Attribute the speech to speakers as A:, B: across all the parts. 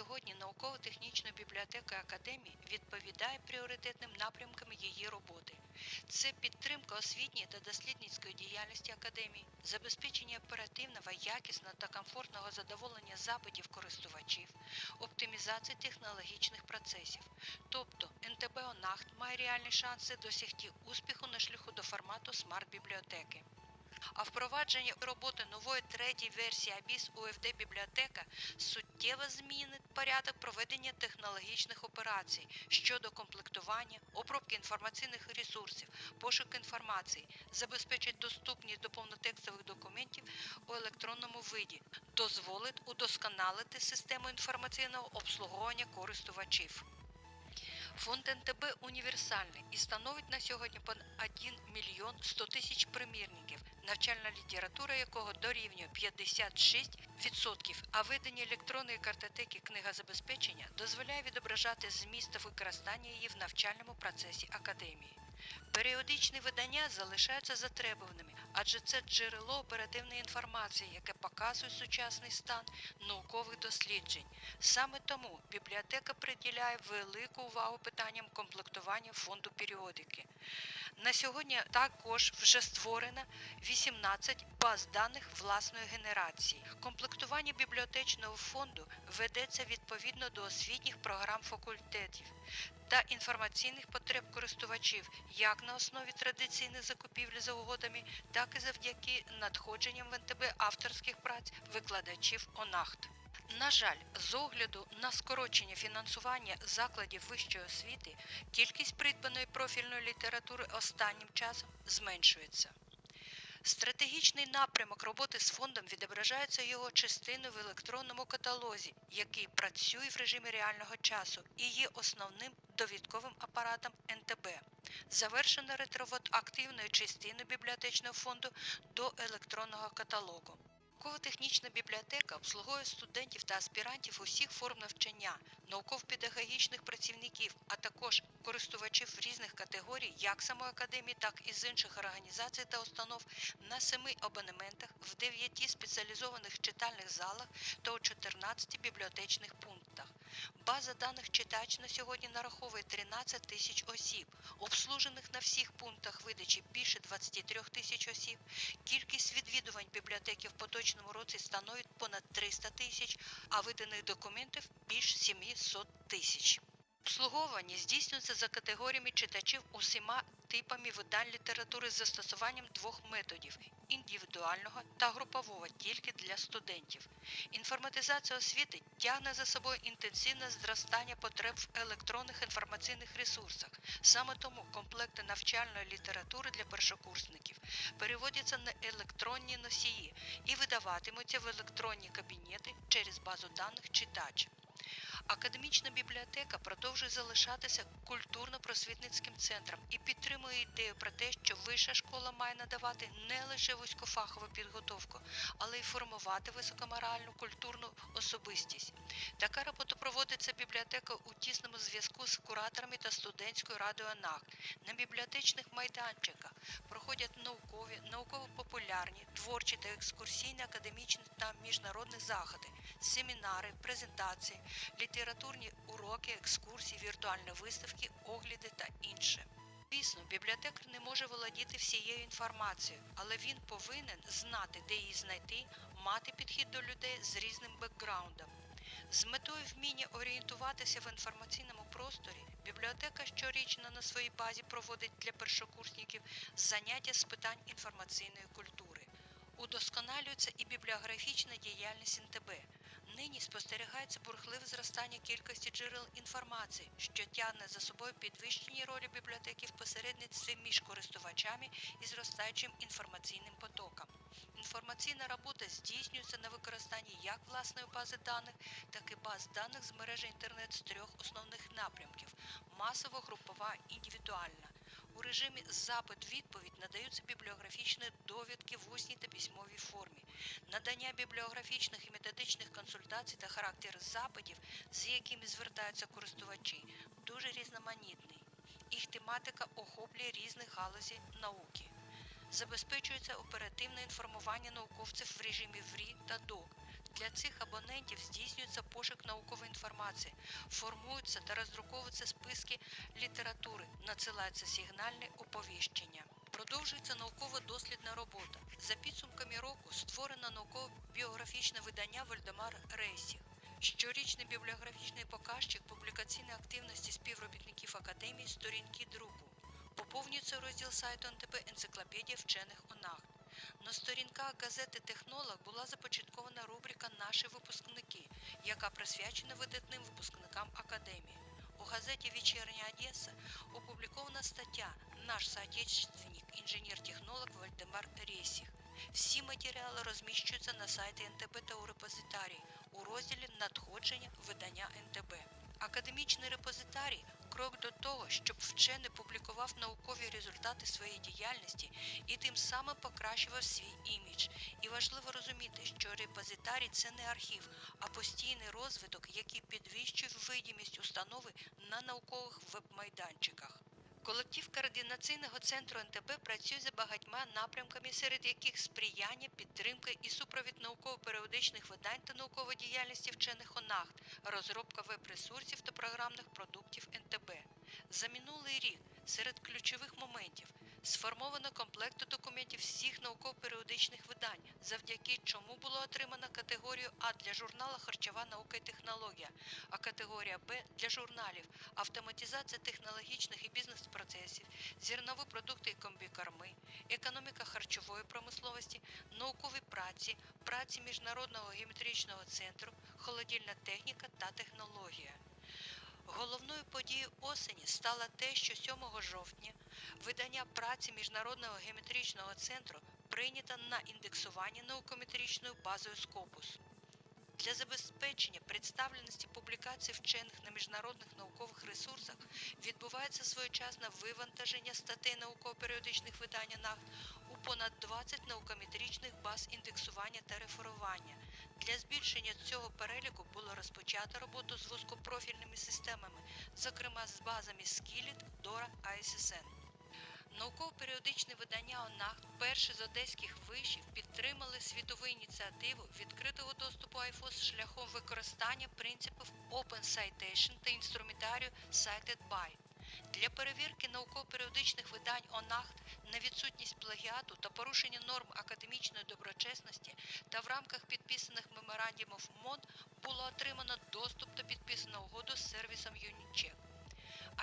A: сьогодні науково-технічною бібліотекою академії, відповідає пріоритетним напрямкам її роботи. Це підтримка освітньої та дослідницької діяльності академії, забезпечення оперативного, якісного та комфортного задоволення запитів користувачів, оптимізація технологічних процесів. Тобто НТБ ОНАХТ має реальні шанси досягти успіху на шляху до формату смарт-бібліотеки. А впровадження роботи нової третьої версії ABIS UFD бібліотека суттєво змінить порядок проведення технологічних операцій щодо комплектування, обробки інформаційних ресурсів, пошук інформації, забезпечить доступність до повнотекстових документів у електронному виді, дозволить удосконалити систему інформаційного обслуговування користувачів. Фонд НТБ універсальний і становить на сьогодні понад 1 мільйон 100 тисяч примірників, навчальна література якого дорівнює 56%, а ведення електронної картотеки книгозабезпечення дозволяє відображати зміст використання її в навчальному процесі академії. Періодичні видання залишаються затребуваними, адже це джерело оперативної інформації, яке показує сучасний стан наукових досліджень. Саме тому бібліотека приділяє велику увагу питанням комплектування фонду періодики. На сьогодні також вже створено 18 баз даних власної генерації. Комплектування бібліотечного фонду ведеться відповідно до освітніх програм факультетів та інформаційних потреб користувачів як на основі традиційних закупівель за угодами, так і завдяки надходженням в НТБ авторських праць викладачів ОНАХТ. На жаль, з огляду на скорочення фінансування закладів вищої освіти, кількість придбаної профільної літератури останнім часом зменшується. Стратегічний напрямок роботи з фондом відображається його частиною в електронному каталозі, який працює в режимі реального часу і є основним довідковим апаратом НТБ. Завершено ретровод активної частини бібліотечного фонду до електронного каталогу. Науково-технічна бібліотека обслуговує студентів та аспірантів усіх форм навчання, науково-педагогічних працівників, а також користувачів різних категорій, як самої академії, так і з інших організацій та установ на семи абонементах в дев'яти спеціалізованих читальних залах та у 14 бібліотечних пунктах. База даних читач на сьогодні нараховує 13 тисяч осіб, обслужених на всіх пунктах видачі більше 23 тисяч осіб. Кількість відвідувань бібліотеки в поточному році становить понад 300 тисяч, а виданих документів більш 700 тисяч. Обслуговування здійснюється за категоріями читачів усіма типами видань літератури з застосуванням двох методів індивідуального та групового тільки для студентів. Інформатизація освіти тягне за собою інтенсивне зростання потреб в електронних інформаційних ресурсах. Саме тому комплекти навчальної літератури для першокурсників переводяться на електронні носії і видаватимуться в електронні кабінети через базу даних читач. Академічна бібліотека продовжує залишатися культурно-просвітницьким центром і підтримує ідею про те, що вища школа має надавати не лише вузькофахову підготовку, але й формувати високоморальну культурну особистість. Така робота проводиться бібліотека у тісному зв'язку з кураторами та студентською радою АНАК. На бібліотечних майданчиках проходять наукові, науково-популярні, творчі та екскурсійні академічні та міжнародні заходи, семінари, презентації, літературні уроки, екскурсії, віртуальні виставки, огляди та інше. Звісно, бібліотекар не може володіти всією інформацією, але він повинен знати, де її знайти, мати підхід до людей з різним бекграундом. З метою вміння орієнтуватися в інформаційному просторі, бібліотека щорічно на своїй базі проводить для першокурсників заняття з питань інформаційної культури. Удосконалюється і бібліографічна діяльність НТБ. Нині спостерігається бурхливе зростання кількості джерел інформації, що тягне за собою підвищені ролі бібліотеки в посередництві між користувачами і зростаючим інформаційним потоком. Інформаційна робота здійснюється на використанні як власної бази даних, так і баз даних з мережі інтернет з трьох основних напрямків масово, групова, індивідуальна. У режимі запит-відповідь надаються бібліографічні довідки в усній та письмовій формі. Надання бібліографічних і методичних консультацій та характер запитів, з якими звертаються користувачі, дуже різноманітний. Їх тематика охоплює різних галузей науки. Забезпечується оперативне інформування науковців в режимі ВРІ та ДОК Для цих абонентів здійснюється пошук наукової інформації, формуються та роздруковуються списки літератури, надсилаються сигнальні оповіщення. Продовжується науково-дослідна робота. За підсумками року створено науково-біографічне видання Вольдемар Рейсіх. Щорічний бібліографічний показчик публікаційної активності співробітників академії сторінки друку. Поповнюється розділ сайту НТП Енциклопедія вчених ОНАГ. На сторінках газети Технолог була започаткована рубрика Наші випускники, яка присвячена видатним випускникам академії. У газеті Вечірня Одеса опублікована стаття Наш соотечественник, інженер-технолог Вальдемар Рєсіх. Всі матеріали розміщуються на сайті НТБ та у репозитарії у розділі Надходження видання НТБ. Академічний репозитарій крок до того, щоб вчений публікував наукові результати своєї діяльності і тим самим покращував свій імідж. І важливо розуміти, що репозитарій це не архів, а постійний розвиток, який підвищує видімість установи на наукових веб-майданчиках. Колектив координаційного центру НТБ працює за багатьма напрямками, серед яких сприяння, підтримка і супровід науково-періодичних видань та наукової діяльності вчених ОНАГТ, розробка веб-ресурсів та програмних продуктів НТБ. За минулий рік серед ключових моментів сформовано комплекти документів всіх науково-періодичних видань, завдяки чому було отримано категорію А для журнала Харчова наука і технологія, а категорія Б для журналів Автоматизація технологічних і бізнес-процесів, зернові продукти і комбікорми, економіка харчової промисловості, наукові праці, праці Міжнародного геометричного центру, холодильна техніка та технологія. Головною подією осені стало те, що 7 жовтня видання праці Міжнародного геометричного центру прийнято на індексування наукометричною базою Scopus. Для забезпечення представленості публікацій вчених на міжнародних наукових ресурсах відбувається своєчасне вивантаження статей науково-періодичних видань НАГ у понад 20 наукометричних баз індексування та реферування. Для збільшення цього переліку було розпочато роботу з вузькопрофільними системами, зокрема з базами Skillet, Dora, ISSN. Науково-періодичне видання ОНАГ, перше з одеських вишів, підтримали світову ініціативу відкритого доступу IFOS шляхом використання принципів Open Citation та інструментарію Cited By. Для перевірки науково-періодичних видань ОНАХТ на відсутність плагіату та порушення норм академічної доброчесності та в рамках підписаних меморандумів МОН було отримано доступ та підписаного угоду з сервісом UNICHECK.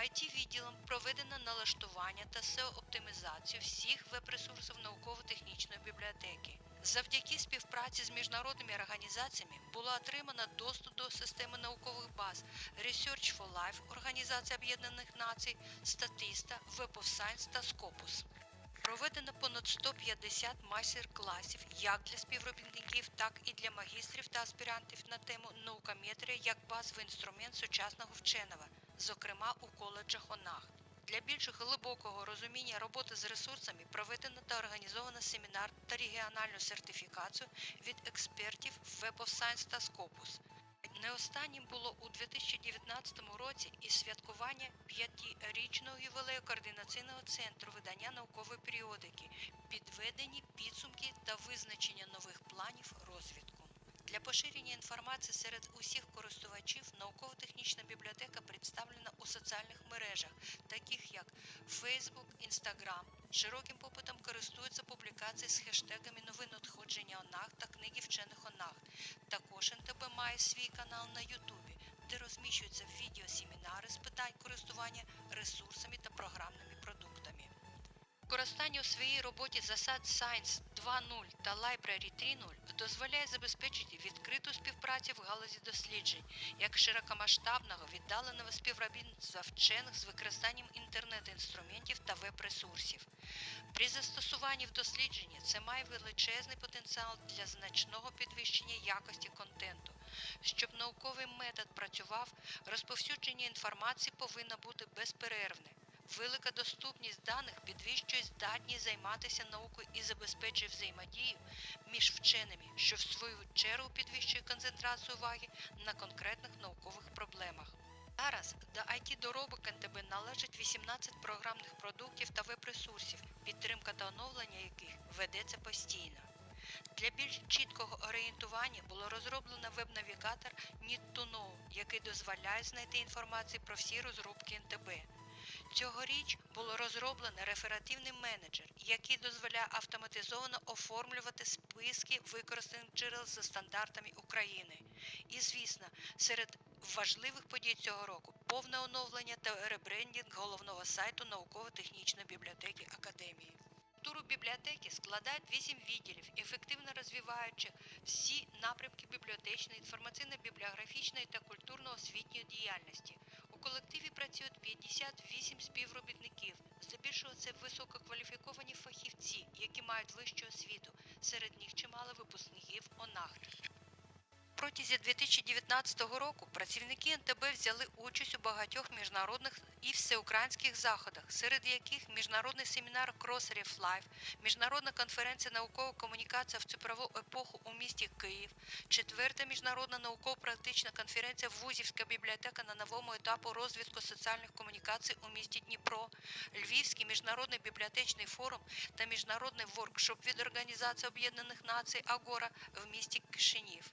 A: IT-відділом проведено налаштування та SEO-оптимізацію всіх веб-ресурсів науково-технічної бібліотеки. Завдяки співпраці з міжнародними організаціями було отримано доступ до системи наукових баз Research for Life Організації Об'єднаних Націй, Statista, Web of Science та Scopus. Проведено понад 150 майстер-класів як для співробітників, так і для магістрів та аспірантів на тему наукометрія як базовий інструмент сучасного вченого, зокрема у коледжах ОНАГ. Для більш глибокого розуміння роботи з ресурсами проведено та організовано семінар та регіональну сертифікацію від експертів Web of Science та Scopus. Не останнім було у 2019 році і святкування п'ятирічного ювілею координаційного центру видання наукової періодики, підведені підсумки та визначення нових планів розвитку. Для поширення інформації серед усіх користувачів науково-технічна бібліотека представлена у соціальних мережах, таких як Facebook, Instagram. Широким попитом користуються публікації з хештегами новин надходження ОНАГ та книги вчених ОНАГ. Також НТБ має свій канал на Ютубі, де розміщуються відеосемінари з питань користування ресурсами та програмними. Використання у своїй роботі засад Science 2.0 та Library 3.0 дозволяє забезпечити відкриту співпрацю в галузі досліджень, як широкомасштабного віддаленого співробітництва вчених з використанням інтернет-інструментів та веб-ресурсів. При застосуванні в дослідженні це має величезний потенціал для значного підвищення якості контенту. Щоб науковий метод працював, розповсюдження інформації повинно бути безперервне. Велика доступність даних підвищує здатність займатися наукою і забезпечує взаємодію між вченими, що в свою чергу підвищує концентрацію уваги на конкретних наукових проблемах. Зараз до IT доробок НТБ належить 18 програмних продуктів та веб-ресурсів, підтримка та оновлення яких ведеться постійно. Для більш чіткого орієнтування було розроблено веб-навігатор Need2Know, який дозволяє знайти інформацію про всі розробки НТБ. Цьогоріч було розроблено реферативний менеджер, який дозволяє автоматизовано оформлювати списки використаних джерел за стандартами України. І, звісно, серед важливих подій цього року повне оновлення та ребрендінг головного сайту науково-технічної бібліотеки Академії. Структуру бібліотеки складають вісім відділів, ефективно розвиваючи всі напрямки бібліотечної, інформаційно-бібліографічної та культурно-освітньої діяльності. У колективі працюють 58 співробітників. Здебільшого це висококваліфіковані фахівці, які мають вищу освіту. Серед них чимало випускників ОНАХТ. Протязі 2019 року працівники НТБ взяли участь у багатьох міжнародних і всеукраїнських заходах, серед яких міжнародний семінар Crossref Life, міжнародна конференція наукова комунікація в цифрову епоху у місті Київ, четверта міжнародна науково-практична конференція Вузівська бібліотека на новому етапу розвитку соціальних комунікацій у місті Дніпро, Львівський міжнародний бібліотечний форум та міжнародний воркшоп від Організації Об'єднаних Націй Агора в місті Кишинів.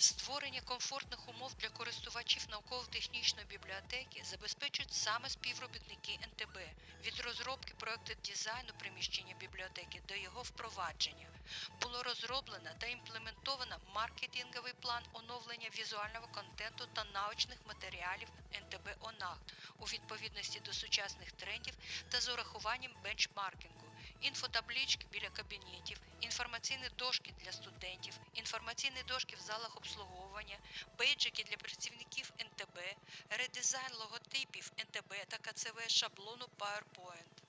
A: Створення комфортних умов для користувачів науково-технічної бібліотеки забезпечують саме співробітники НТБ від розробки проекту дизайну приміщення бібліотеки до його впровадження. Було розроблено та імплементовано маркетинговий план оновлення візуального контенту та научних матеріалів НТБ ОНАГ у відповідності до сучасних трендів та з урахуванням бенчмаркінгу інфотаблічки біля кабінетів, інформаційні дошки для студентів, інформаційні дошки в залах обслуговування, бейджики для працівників НТБ, редизайн логотипів НТБ та КЦВ шаблону PowerPoint.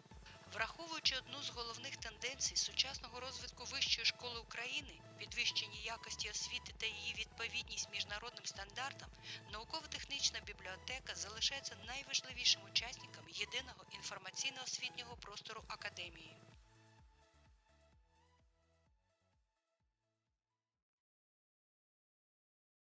A: Враховуючи одну з головних тенденцій сучасного розвитку Вищої школи України, підвищення якості освіти та її відповідність міжнародним стандартам, науково-технічна бібліотека залишається найважливішим учасником єдиного інформаційно-освітнього простору академії.